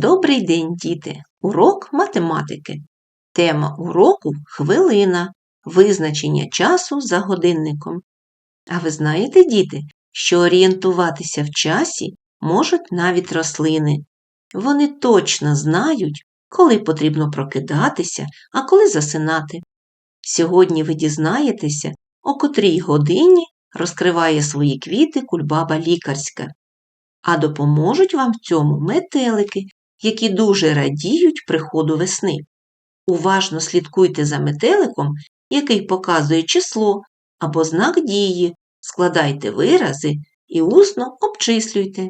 Добрий день, діти! Урок математики. Тема уроку хвилина, визначення часу за годинником. А ви знаєте, діти, що орієнтуватися в часі можуть навіть рослини. Вони точно знають, коли потрібно прокидатися, а коли засинати. Сьогодні ви дізнаєтеся, о котрій годині розкриває свої квіти кульбаба лікарська. А допоможуть вам в цьому метелики, які дуже радіють приходу весни. Уважно слідкуйте за метеликом, який показує число або знак дії, складайте вирази і усно обчислюйте.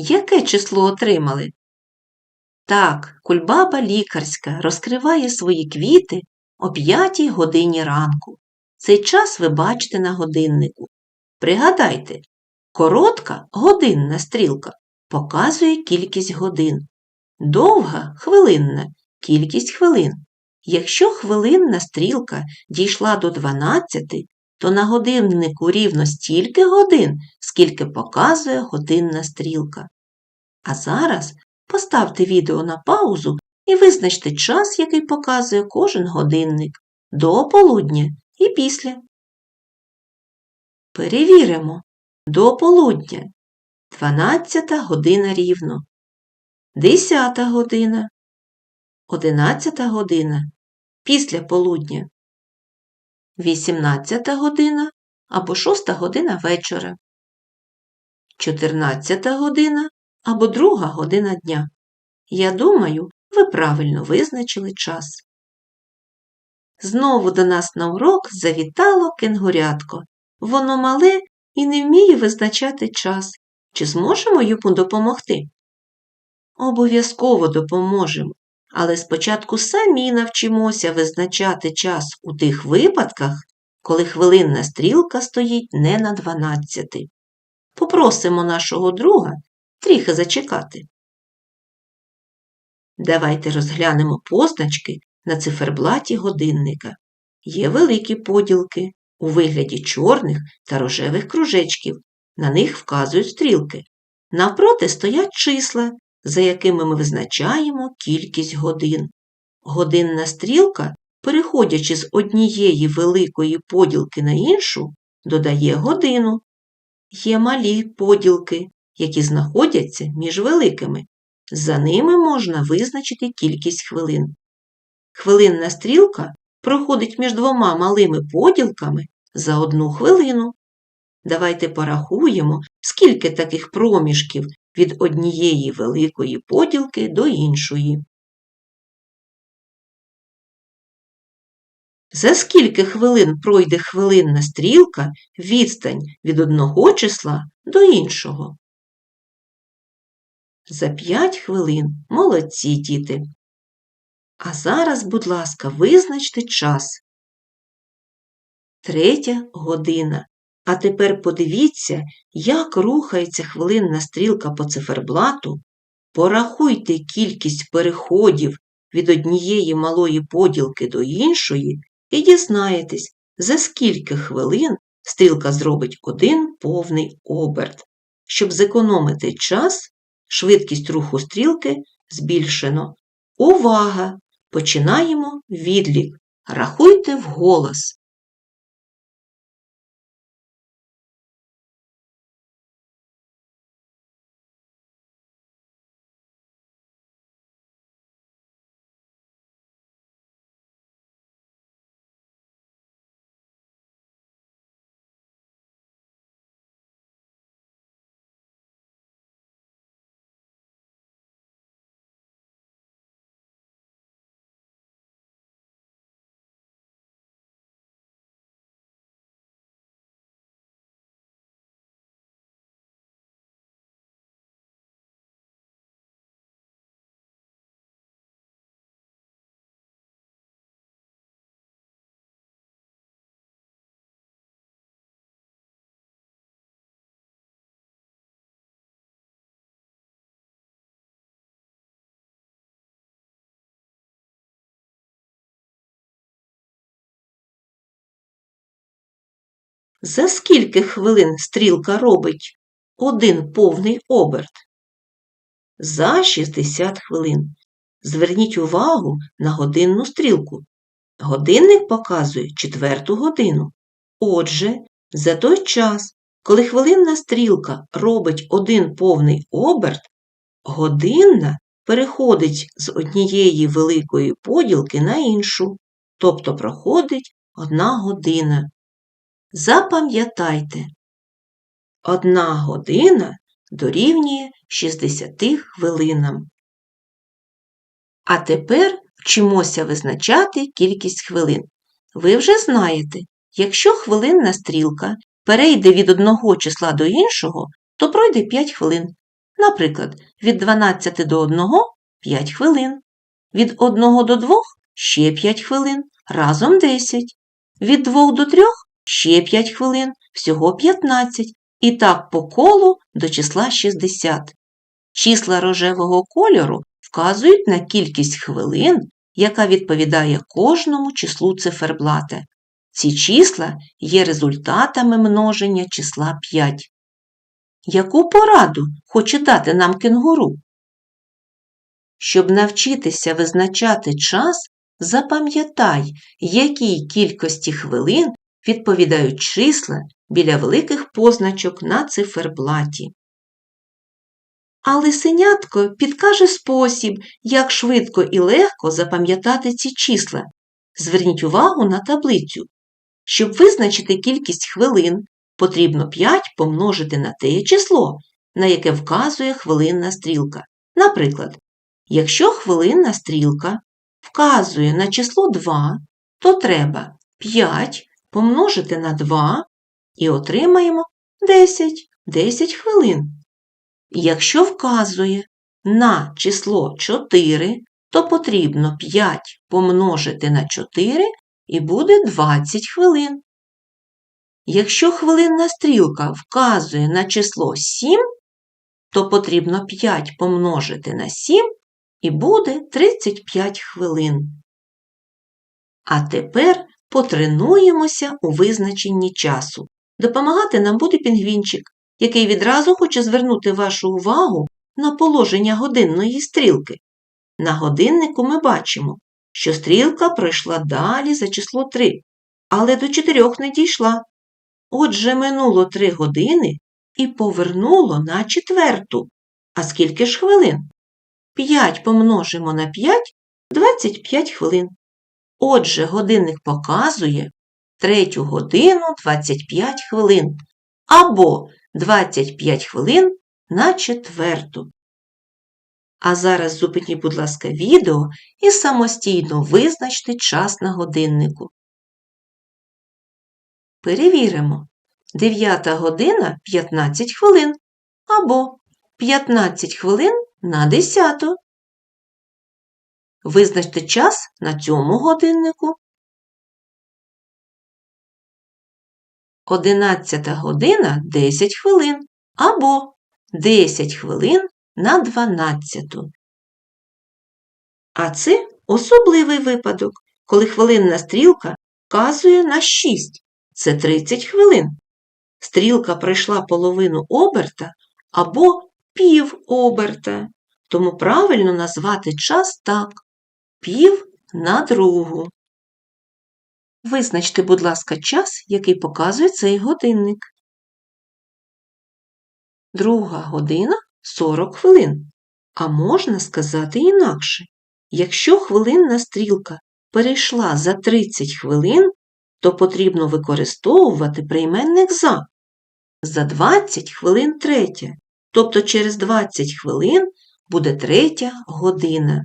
Яке число отримали? Так, кульбаба лікарська розкриває свої квіти о п'ятій годині ранку. Цей час ви бачите на годиннику. Пригадайте, коротка годинна стрілка показує кількість годин. Довга хвилинна кількість хвилин. Якщо хвилинна стрілка дійшла до 12, то на годиннику рівно стільки годин, скільки показує годинна стрілка. А зараз поставте відео на паузу і визначте час, який показує кожен годинник до полудня і після. Перевіримо до полудня 12 година рівно, 10 година, 11 година після полудня. 18 година або 6 година вечора, 14 година або 2 година дня. Я думаю, ви правильно визначили час. Знову до нас на урок завітало кенгурятко. Воно мале і не вміє визначати час. Чи зможемо йому допомогти? Обов'язково допоможемо але спочатку самі навчимося визначати час у тих випадках, коли хвилинна стрілка стоїть не на 12. Попросимо нашого друга трохи зачекати. Давайте розглянемо позначки на циферблаті годинника. Є великі поділки у вигляді чорних та рожевих кружечків. На них вказують стрілки. Навпроти стоять числа, за якими ми визначаємо кількість годин. Годинна стрілка, переходячи з однієї великої поділки на іншу, додає годину. Є малі поділки, які знаходяться між великими. За ними можна визначити кількість хвилин. Хвилинна стрілка проходить між двома малими поділками за одну хвилину. Давайте порахуємо, скільки таких проміжків від однієї великої поділки до іншої. За скільки хвилин пройде хвилинна стрілка відстань від одного числа до іншого? За 5 хвилин молодці діти. А зараз, будь ласка, визначте час. Третя година. А тепер подивіться, як рухається хвилинна стрілка по циферблату. Порахуйте кількість переходів від однієї малої поділки до іншої і дізнаєтесь, за скільки хвилин стрілка зробить один повний оберт. Щоб зекономити час, швидкість руху стрілки збільшено. Увага! Починаємо відлік. Рахуйте вголос. За скільки хвилин стрілка робить один повний оберт? За 60 хвилин. Зверніть увагу на годинну стрілку. Годинник показує четверту годину. Отже, за той час, коли хвилинна стрілка робить один повний оберт, годинна переходить з однієї великої поділки на іншу, тобто проходить одна година. Запам'ятайте, одна година дорівнює 60 хвилинам. А тепер вчимося визначати кількість хвилин. Ви вже знаєте, якщо хвилинна стрілка перейде від одного числа до іншого, то пройде 5 хвилин. Наприклад, від 12 до 1 – 5 хвилин, від 1 до 2 – ще 5 хвилин, разом 10, від 2 до 3 – ще 5 хвилин, всього 15, і так по колу до числа 60. Числа рожевого кольору вказують на кількість хвилин, яка відповідає кожному числу циферблата. Ці числа є результатами множення числа 5. Яку пораду хоче дати нам кенгуру? Щоб навчитися визначати час, запам'ятай, якій кількості хвилин відповідають числа біля великих позначок на циферблаті. А лисенятко підкаже спосіб, як швидко і легко запам'ятати ці числа. Зверніть увагу на таблицю. Щоб визначити кількість хвилин, потрібно 5 помножити на те число, на яке вказує хвилинна стрілка. Наприклад, якщо хвилинна стрілка вказує на число 2, то треба 5 помножити на 2 і отримаємо 10, 10 хвилин. Якщо вказує на число 4, то потрібно 5 помножити на 4 і буде 20 хвилин. Якщо хвилинна стрілка вказує на число 7, то потрібно 5 помножити на 7 і буде 35 хвилин. А тепер потренуємося у визначенні часу. Допомагати нам буде пінгвінчик, який відразу хоче звернути вашу увагу на положення годинної стрілки. На годиннику ми бачимо, що стрілка пройшла далі за число 3, але до 4 не дійшла. Отже, минуло 3 години і повернуло на четверту. А скільки ж хвилин? 5 помножимо на 5 25 хвилин. Отже, годинник показує 3 годину 25 хвилин або 25 хвилин на четверту. А зараз зупиніть, будь ласка, відео і самостійно визначте час на годиннику. Перевіримо. 9 година 15 хвилин або 15 хвилин на 10. Визначте час на цьому годиннику. 11 година 10 хвилин або 10 хвилин на 12. А це особливий випадок, коли хвилинна стрілка вказує на 6. Це 30 хвилин. Стрілка пройшла половину оберта або пів оберта. Тому правильно назвати час так пів на другу. Визначте, будь ласка, час, який показує цей годинник. Друга година 40 хвилин. А можна сказати інакше. Якщо хвилинна стрілка перейшла за 30 хвилин, то потрібно використовувати прийменник за. За 20 хвилин третя. Тобто через 20 хвилин буде третя година.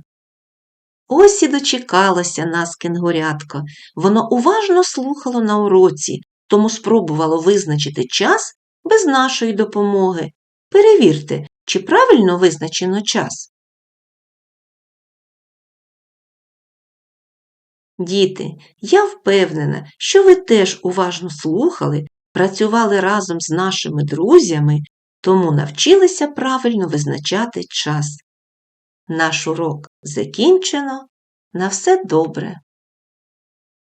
Ось і дочекалося нас кенгурятко. Воно уважно слухало на уроці, тому спробувало визначити час без нашої допомоги. Перевірте, чи правильно визначено час. Діти, я впевнена, що ви теж уважно слухали, працювали разом з нашими друзями, тому навчилися правильно визначати час. Наш урок закінчено. На все добре!